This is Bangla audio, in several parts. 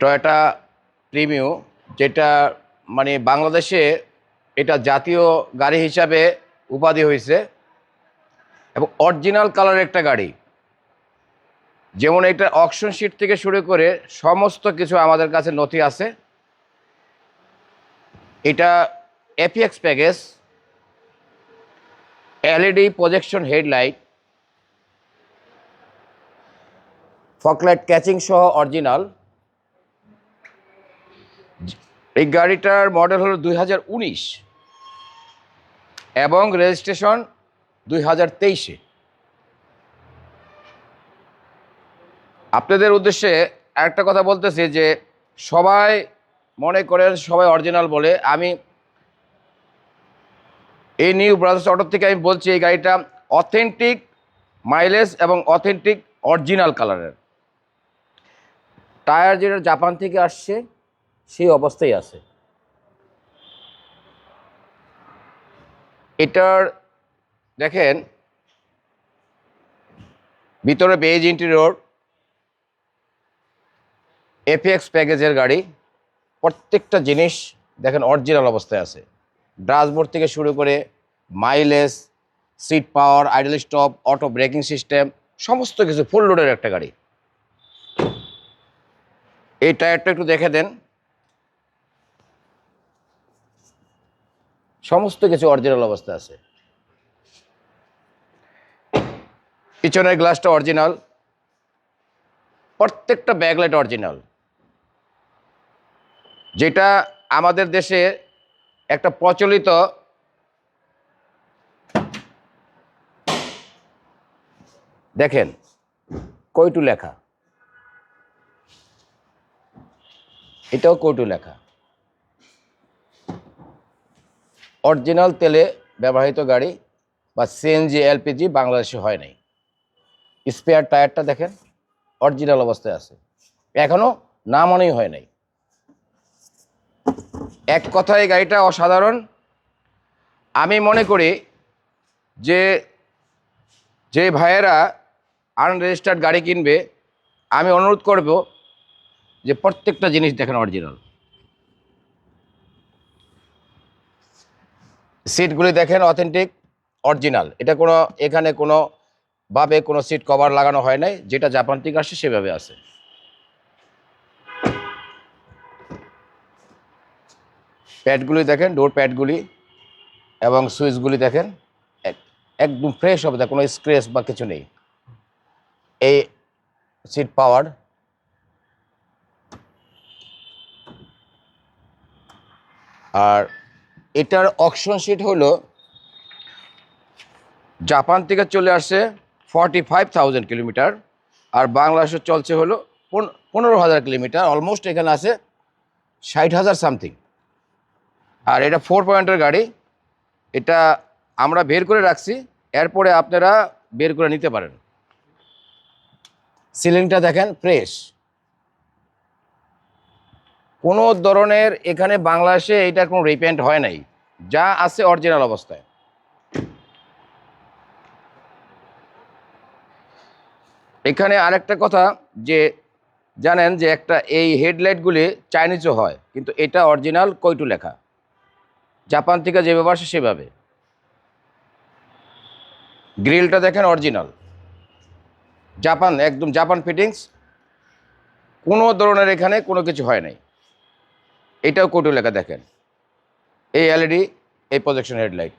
টয়োটা প্রিমিও যেটা মানে বাংলাদেশে এটা জাতীয় গাড়ি হিসাবে উপাধি হয়েছে এবং অরিজিনাল কালারের একটা গাড়ি। যেমন এটা অকশন শিট থেকে শুরু করে সমস্ত কিছু আমাদের কাছে নথি আছে। এটা APX package LED projection headlight foglight catching সহ অরিজিনাল এই গাড়িটার মডেল হলো দুই হাজার উনিশ এবং রেজিস্ট্রেশন দুই হাজার তেইশে। আপনাদের উদ্দেশ্যে একটা কথা বলতেছি যে সবাই মনে করেন সবাই অরিজিনাল বলে। আমি এই নিউ ব্রাদার্স অটো থেকে আমি বলছি, এই গাড়িটা অথেন্টিক মাইলেজ এবং অথেন্টিক অরিজিনাল কালারের। টায়ার যেটা জাপান থেকে আসছে সেই অবস্থায় আছে। এটার, দেখেন, ভিতরে বেজ ইন্টেরিয়র এপিএক্স প্যাকেজের গাড়ি, প্রত্যেকটা জিনিস, দেখেন অরিজিনাল অবস্থায় আছে। ড্রাসবোর্ড থেকে শুরু করে mileage seat power idle stop auto braking system সমস্ত কিছু ফুল লোডের একটা গাড়ি। এই টায়ারটা একটু দেখে দেন। সমস্ত কিছু অরিজিনাল অবস্থায় আছে। পিছনের গ্লাসটা অরিজিনাল প্রত্যেকটা ব্যাকলাইট অরিজিনাল যেটা আমাদের দেশে একটা প্রচলিত দেখেন কইটু লেখা। এটাও কইটু লেখা। অরিজিনাল তেলে ব্যবহৃত গাড়ি বা সিএনজি এলপিজি বাংলাদেশে হয় নাই। স্পেয়ার টায়ারটা দেখেন, অরিজিনাল অবস্থায় আছে। এখনও নামানোই হয় নাই। এক কথায় গাড়িটা অসাধারণ। আমি মনে করি যে যে ভাইয়েরা আনরেজিস্টার্ড গাড়ি কিনবে, আমি অনুরোধ করব যে প্রত্যেকটা জিনিস দেখেন অরিজিনাল। সিটগুলি দেখেন অথেন্টিক, অরিজিনাল। এটা কোনো, এখানে কোনো ভাবে কোনো সিট কভার লাগানো হয় নাই। যেটা জাপান থেকে আসে সেভাবে আছে। প্যাডগুলি দেখেন, ডোর প্যাডগুলি এবং সুইচগুলি দেখেন, এক- একদম ফ্রেশ হবে। কোনো স্ক্রেচ বা কিছু নেই। এই সিট পাওয়ার আর এটার অকশন সিট হলো জাপান থেকে চলে আসছে ফর্টি ফাইভ কিলোমিটার, আর বাংলাদেশে চলছে হলো পন- পনেরো হাজার কিলোমিটার অলমোস্ট এখানে আছে ষাট হাজার সামথিং আর এটা ফোর পয়েন্টের গাড়ি, এটা আমরা বের করে রাখছি, এরপরে আপনারা বের করে নিতে পারেন। সিলিংটা দেখেন ফ্রেশ কোনো ধরনের এখানে বাংলাদেশে এইটার কোনো রিপেন্ট হয় নাই। যা আছে অরিজিনাল অবস্থায়। এখানে আরেকটা কথা যে, জানেন যে একটা এই হেডলাইটগুলি চাইনিজও হয়, কিন্তু এটা অরিজিনাল কইটু লেখা। জাপান থেকে যেভাবে আসে সেভাবে। গ্রিলটা দেখেন অরিজিনাল জাপান একদম জাপান ফিটিংস কোনো ধরনের এখানে কোনো কিছু হয় নাই। এটাও কটু লেখা দেখেন। এই এলইডি এই প্রজেকশন হেডলাইট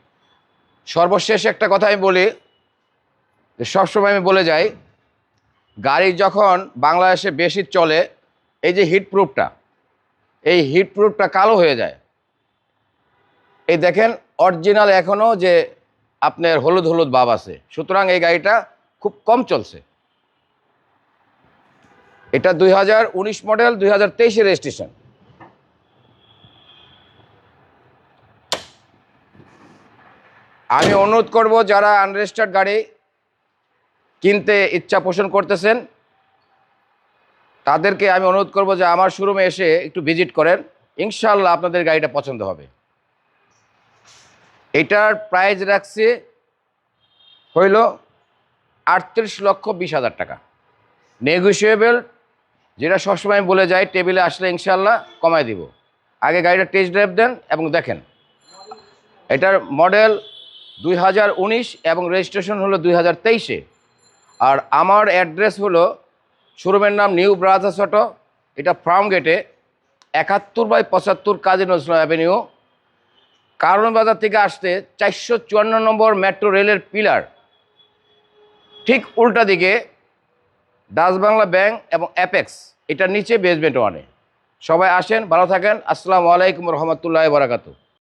সর্বশেষ একটা কথা আমি বলি, যে সবসময় আমি বলে যাই, গাড়ি যখন বাংলাদেশে বেশি চলে, এই যে হিট প্রুফটা এই হিট প্রুফটা কালো হয়ে যায়। এই দেখেন অরিজিনাল এখনও যে আপনার হলুদ হলুদ ভাব আছে। সুতরাং এই গাড়িটা খুব কম চলছে। এটা দুই মডেল দুই হাজার রেজিস্ট্রেশন আমি অনুরোধ করব যারা আনরেজিস্টার্ড গাড়ি কিনতে ইচ্ছা পোষণ করতেছেন, তাদেরকে আমি অনুরোধ করব যে আমার শোরুমে এসে একটু ভিজিট করেন। ইনশাল্লাহ আপনাদের গাড়িটা পছন্দ হবে। এটার প্রাইস রাখছে হইল আটত্রিশ লক্ষ বিশ হাজার টাকা। নেগোসিয়েবল যেটা সবসময় বলে যাই টেবিলে আসলে ইনশাল্লাহ কমায় দিব। আগে গাড়িটা টেস্ট ড্রাইভ দেন এবং দেখেন। এটার মডেল দুই হাজার উনিশ এবং রেজিস্ট্রেশন হলো দুই হাজার আর আমার অ্যাড্রেস হলো শোরুমের নাম নিউ ব্রাদার্স অটো এটা ফার্ম গেটে একাত্তর বাই পঁচাত্তর কাজী নজরুল অ্যাভিনিউ কারণ বাজার থেকে আসতে চারশো চুয়ান্ন নম্বর মেট্রো রেলের পিলার ঠিক উল্টা দিকে ডাচ বাংলা ব্যাংক এবং অ্যাপেক্স এটার নিচে বেসমেন্ট ওয়ানে সবাই আসেন, ভালো থাকেন। আসসালামু আলাইকুম রহমতুল্লাহ বারাকাতু